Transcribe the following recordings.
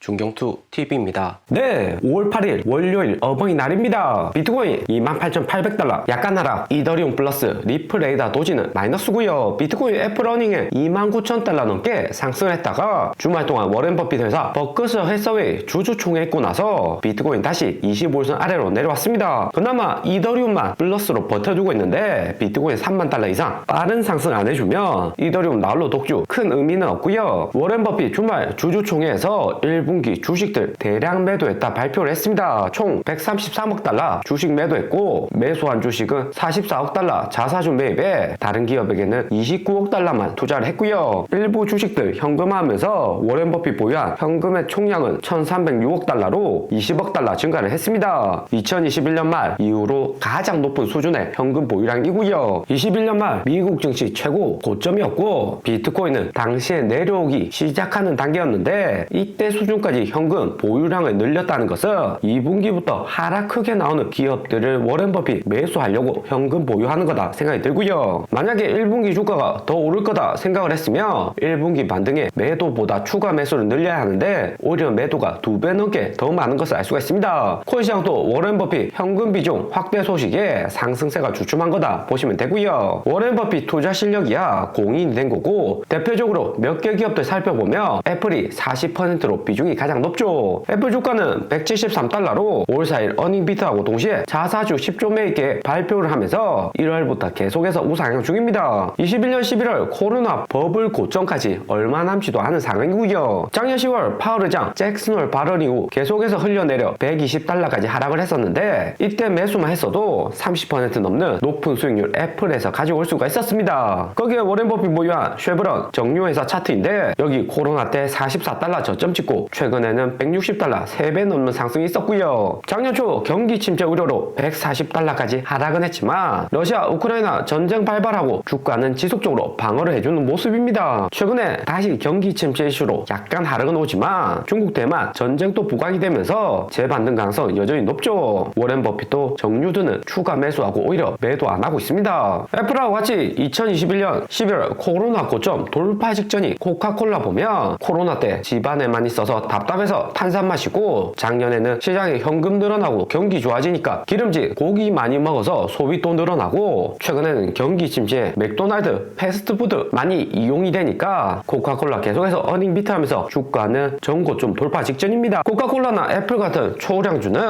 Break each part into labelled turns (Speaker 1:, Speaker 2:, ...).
Speaker 1: 중경투 TV입니다.
Speaker 2: 네, 5월 8일 월요일 어버이날입니다. 비트코인 28,800달러 약간 하락, 이더리움 플러스, 리플레이다 도지는 마이너스고요. 비트코인 애플러닝에 29,000달러 넘게 상승했다가 주말 동안 워렌 버핏 회사 버크스 회사의 주주 총회했고 나서 비트코인 다시 25선 아래로 내려왔습니다. 그나마 이더리움만 플러스로 버텨주고 있는데 비트코인 3만 달러 이상 빠른 상승 안 해주면 이더리움 나홀로 독주 큰 의미는 없고요. 워렌 버핏 주말 주주 총회에서 1분기 주식들 대량 매도했다 발표를 했습니다. 총 133억 달러 주식 매도했고 매수한 주식은 44억 달러 자사주 매입에 다른 기업에게는 29억 달러만 투자를 했고요. 일부 주식들 현금화하면서 워렌 버핏 보유한 현금의 총량은 1,306억 달러로 20억 달러 증가를 했습니다. 2021년 말 이후로 가장 높은 수준의 현금 보유량이고요. 21년 말 미국 증시 최고 고점이었고 비트코인은 당시에 내려오기 시작하는 단계였는데 이때 수준 까지 현금 보유량을 늘렸다는 것은 2분기부터 하락 크게 나오는 기업들을 워렌 버핏 매수하려고 현금 보유하는 거다 생각이 들고요. 만약에 1분기 주가가 더 오를 거다 생각을 했으면 1분기 반등에 매도보다 추가 매수를 늘려야 하는데 오히려 매도가 두 배 넘게 더 많은 것을 알 수가 있습니다. 코인 시장도 워렌 버핏 현금 비중 확대 소식에 상승세가 주춤한 거다 보시면 되고요. 워렌 버핏 투자 실력이야 공인이 된 거고 대표적으로 몇 개 기업들 살펴보면 애플이 40%로 비중 이 가장 높죠. 애플 주가는 173달러로 5월 4일 어닝 비트하고 동시에 자사주 10조 매입계 발표를 하면서 1월부터 계속해서 우상향 중입니다. 21년 11월 코로나 버블 고점까지 얼마 남지도 않은 상황이고요. 작년 10월 파월 의장 잭슨홀 발언 이후 계속해서 흘려내려 120달러까지 하락을 했었는데 이때 매수만 했어도 30% 넘는 높은 수익률 애플에서 가져올 수가 있었습니다. 거기에 워렌 버핏 보유한 쉐브론 정유회사 차트인데 여기 코로나 때 44달러 저점 찍고 최근에는 160달러 3배 넘는 상승이 있었고요. 작년 초 경기 침체 우려로 140달러까지 하락은 했지만 러시아 우크라이나 전쟁 발발하고 주가는 지속적으로 방어를 해주는 모습입니다. 최근에 다시 경기 침체 이슈로 약간 하락은 오지만 중국 대만 전쟁도 부각이 되면서 재반등 가능성 여전히 높죠. 워렌 버핏도 정유드는 추가 매수하고 오히려 매도 안 하고 있습니다. 애플하고 같이 2021년 11월 코로나 고점 돌파 직전이 코카콜라 보면 코로나 때 집안에만 있어서 답답해서 탄산 마시고 작년에는 시장에 현금 늘어나고 경기 좋아지니까 기름질 고기 많이 먹어서 소비 또 늘어나고 최근에는 경기 침체에 맥도날드 패스트푸드 많이 이용이 되니까 코카콜라 계속해서 어닝 비트하면서 주가는 전고점 돌파 직전입니다. 코카콜라나 애플 같은 초량주는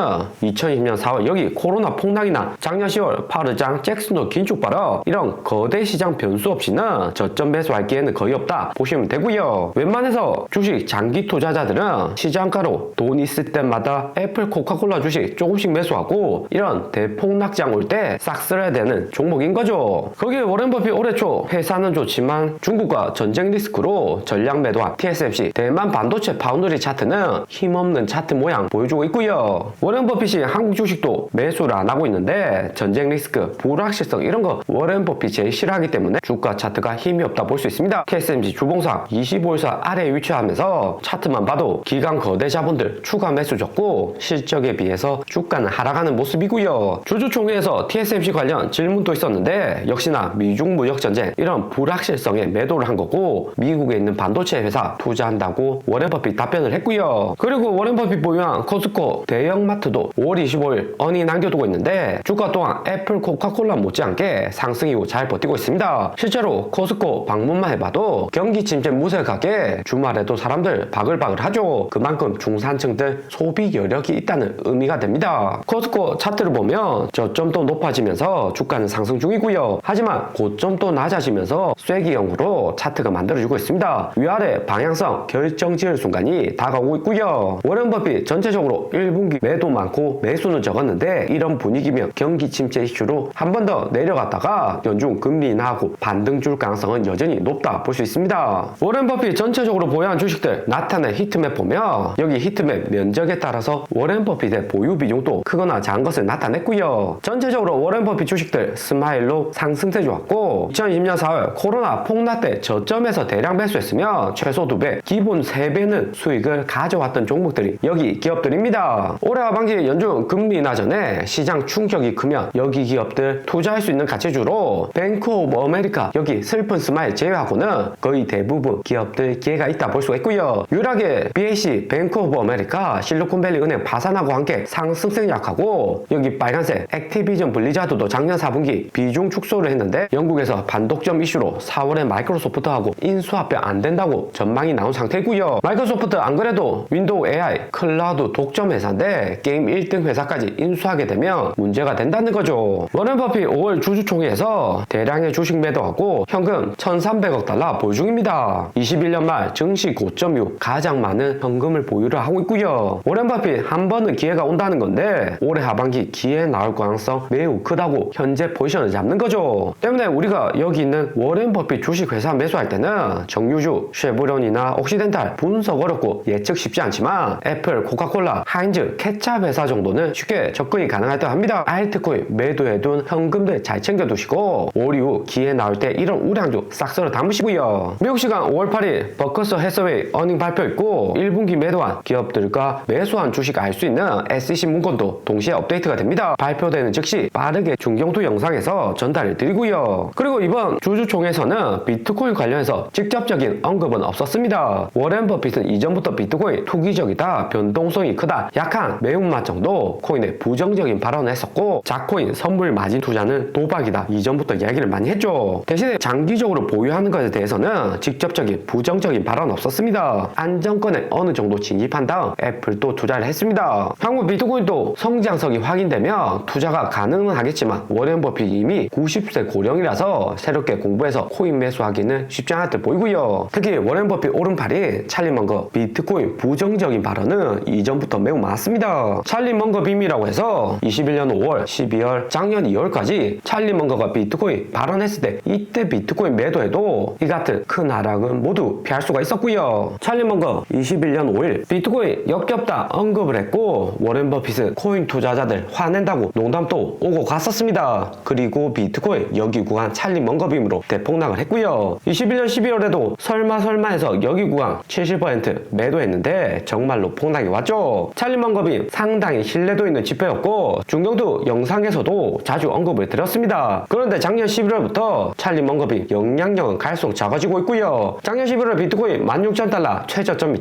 Speaker 2: 2020년 4월 여기 코로나 폭락이나 작년 10월 파르장 잭슨도 긴축 발어 이런 거대 시장 변수 없이는 저점 매수할 기회는 거의 없다 보시면 되고요. 웬만해서 주식 장기 투자자들은 시장가로 돈 있을 때마다 애플 코카콜라 주식 조금씩 매수하고 이런 대폭락장 올 때 싹 쓸어야 되는 종목인 거죠. 거기에 워렌 버핏 올해 초 회사는 좋지만 중국과 전쟁 리스크로 전략 매도한 TSMC 대만 반도체 파운드리 차트는 힘없는 차트 모양 보여주고 있고요. 워렌 버핏이 한국 주식도 매수를 안 하고 있는데 전쟁 리스크, 불확실성 이런 거 워렌 버핏 제일 싫어하기 때문에 주가 차트가 힘이 없다 볼 수 있습니다. TSMC 주봉상 25일선 아래에 위치하면서 차트만 봐도 기관 거대 자본들 추가 매수 줬고 실적에 비해서 주가는 하락하는 모습이고요. 주주총회에서 TSMC 관련 질문도 있었는데 역시나 미중 무역 전쟁 이런 불확실성에 매도를 한 거고 미국에 있는 반도체 회사 투자한다고 워렌 버핏 답변을 했고요. 그리고 워렌 버핏 보유한 코스코 대형마트도 5월 25일 어니 남겨두고 있는데 주가 또한 애플 코카콜라 못지않게 상승 이후 잘 버티고 있습니다. 실제로 코스코 방문만 해봐도 경기 침체 무색하게 주말에도 사람들 바글바글 하죠. 그만큼 중산층들 소비 여력이 있다는 의미가 됩니다. 코스코 차트를 보면 저점도 높아지면서 주가는 상승 중이고요. 하지만 고점도 낮아지면서 쐐기형으로 차트가 만들어지고 있습니다. 위아래 방향성 결정 지을 순간이 다가오고 있고요. 워렌 버핏 전체적으로 1분기 매도 많고 매수는 적었는데 이런 분위기면 경기 침체 이슈로 한 번 더 내려갔다가 연중 금리 인하하고 반등 줄 가능성은 여전히 높다 볼 수 있습니다. 워렌 버핏 전체적으로 보유한 주식들 나타낸 히트맵 히트맵 보면 여기 히트맵 면적에 따라서 워렌 버핏의 보유 비중도 크거나 작은 것을 나타냈고요. 전체적으로 워렌 버핏 주식들 스마일로 상승세 좋았고 2020년 4월 코로나 폭락 때 저점에서 대량 매수했으면 최소 2배, 기본 3배는 수익을 가져왔던 종목들이 여기 기업들입니다. 올해 하반기 연준 금리 인하전에 시장 충격이 크면 여기 기업들 투자할 수 있는 가치주로 뱅크 오브 아메리카 여기 슬픈 스마일 제외하고는 거의 대부분 기업들 기회가 있다 볼 수가 있고요. 유일하게 BAC 뱅크 오브 아메리카 실리콘밸리 은행 파산하고 함께 상승세 약하고 여기 빨간색 액티비전 블리자드도 작년 4분기 비중 축소를 했는데 영국에서 반독점 이슈로 4월에 마이크로소프트하고 인수합병 안 된다고 전망이 나온 상태고요. 마이크로소프트 안 그래도 윈도우 AI 클라우드 독점 회사인데 게임 1등 회사까지 인수하게 되면 문제가 된다는 거죠. 워렌 버핏 5월 주주총회에서 대량의 주식 매도하고 현금 1,300억 달러 보유 중입니다. 21년 말 증시 고점 이후 가장 많은 현금을 보유를 하고 있고요. 워렌 버핏 한 번은 기회가 온다는 건데 올해 하반기 기회 나올 가능성 매우 크다고 현재 포지션을 잡는 거죠. 때문에 우리가 여기 있는 워렌 버핏 주식 회사 매수할 때는 정유주, 쉐브론이나 옥시덴탈 분석 어렵고 예측 쉽지 않지만 애플, 코카콜라, 하인즈, 케찹 회사 정도는 쉽게 접근이 가능할 듯 합니다. 알트코인 매도해둔 현금들 잘 챙겨두시고 올 이후 기회 나올 때 이런 우량주 싹 쓸어 담으시고요. 미국 시간 5월 8일 버커스 해서웨이 어닝 발표 있고 1분기 매도한 기업들과 매수한 주식 알 수 있는 SEC 문건도 동시에 업데이트가 됩니다. 발표되는 즉시 빠르게 중경투 영상에서 전달을 드리고요. 그리고 이번 주주총회에서는 비트코인 관련해서 직접적인 언급은 없었습니다. 워렌 버핏은 이전부터 비트코인 투기적이다, 변동성이 크다, 약한 매운맛 정도 코인에 부정적인 발언을 했었고 자코인 선물 마진 투자는 도박이다 이전부터 이야기를 많이 했죠. 대신에 장기적으로 보유하는 것에 대해서는 직접적인 부정적인 발언 없었습니다. 안정권에 어느 정도 진입한 다음 애플도 투자를 했습니다. 한국 비트코인도 성장성이 확인되면 투자가 가능은 하겠지만 워렌 버핏 이미 90세 고령이라서 새롭게 공부해서 코인 매수하기는 쉽지 않을 듯 보이고요. 특히 워렌 버핏 오른팔이 찰리 먼거 비트코인 부정적인 발언은 이전부터 매우 많았습니다. 찰리 먼거 빔이라고 해서 21년 5월, 12월, 작년 2월까지 찰리 먼거가 비트코인 발언했을 때 이때 비트코인 매도해도 이 같은 큰 하락은 모두 피할 수가 있었고요. 찰리 먼거 21년 5일 비트코인 역겹다 언급을 했고 워렌 버핏은 코인 투자자들 화낸다고 농담도 오고 갔었습니다. 그리고 비트코인 여기 구간 찰리 먼거 빔으로 대폭락을 했고요. 21년 12월에도 설마 설마 해서 여기 구간 70% 매도했는데 정말로 폭락이 왔죠. 찰리 먼거 빔 상당히 신뢰도 있는 지표였고 중경도 영상에서도 자주 언급을 드렸습니다. 그런데 작년 11월부터 찰리 먼거 빔 영향력은 갈수록 작아지고 있고요. 작년 11월 비트코인 16,000달러 최저점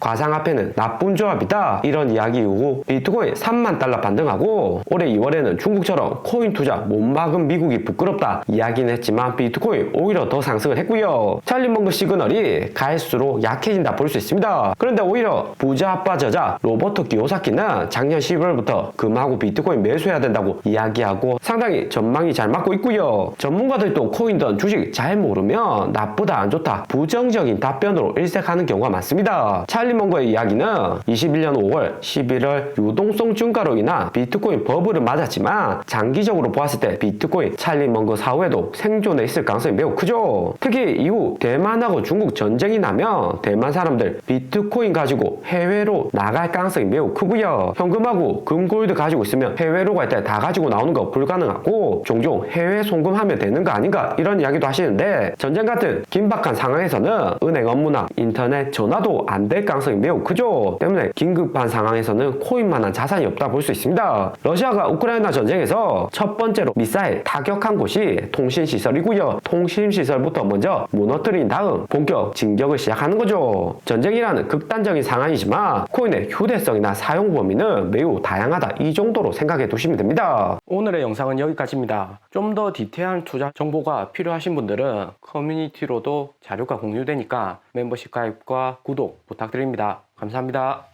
Speaker 2: 과상화폐는 나쁜 조합이다 이런 이야기 이후 비트코인 3만 달러 반등하고 올해 2월에는 중국처럼 코인 투자 못 막은 미국이 부끄럽다 이야기는 했지만 비트코인 오히려 더 상승을 했고요. 찰리 먼거 시그널이 갈수록 약해진다 볼 수 있습니다. 그런데 오히려 부자 아빠 저자 로버트 기요사키는 작년 11월부터 금하고 비트코인 매수해야 된다고 이야기하고 상당히 전망이 잘 맞고 있고요. 전문가들도 코인든 주식 잘 모르면 나쁘다 안 좋다 부정적인 답변으로 일색하는 경우가 많습니다. 찰리 먼거의 이야기는 21년 5월, 11월 유동성 증가로 인한 비트코인 버블을 맞았지만 장기적으로 보았을 때 비트코인 찰리 먼거 사후에도 생존해 있을 가능성이 매우 크죠. 특히 이후 대만하고 중국 전쟁이 나면 대만 사람들 비트코인 가지고 해외로 나갈 가능성이 매우 크고요. 현금하고 금골드 가지고 있으면 해외로 갈 때 다 가지고 나오는 거 불가능하고 종종 해외 송금하면 되는 거 아닌가 이런 이야기도 하시는데 전쟁 같은 긴박한 상황에서는 은행 업무나 인터넷 전화도 안 될 가능성이 매우 크죠. 때문에 긴급한 상황에서는 코인만한 자산이 없다 볼 수 있습니다. 러시아가 우크라이나 전쟁에서 첫 번째로 미사일 타격한 곳이 통신 시설이고요. 통신 시설부터 먼저 무너뜨린 다음 본격 진격을 시작하는 거죠. 전쟁이라는 극단적인 상황이지만 코인의 휴대성이나 사용 범위는 매우 다양하다 이 정도로 생각해 두시면 됩니다.
Speaker 1: 오늘의 영상은 여기까지입니다. 좀 더 디테일한 투자 정보가 필요하신 분들은 커뮤니티로도 자료가 공유되니까 멤버십 가입과 구독 부탁드립니다. 감사합니다.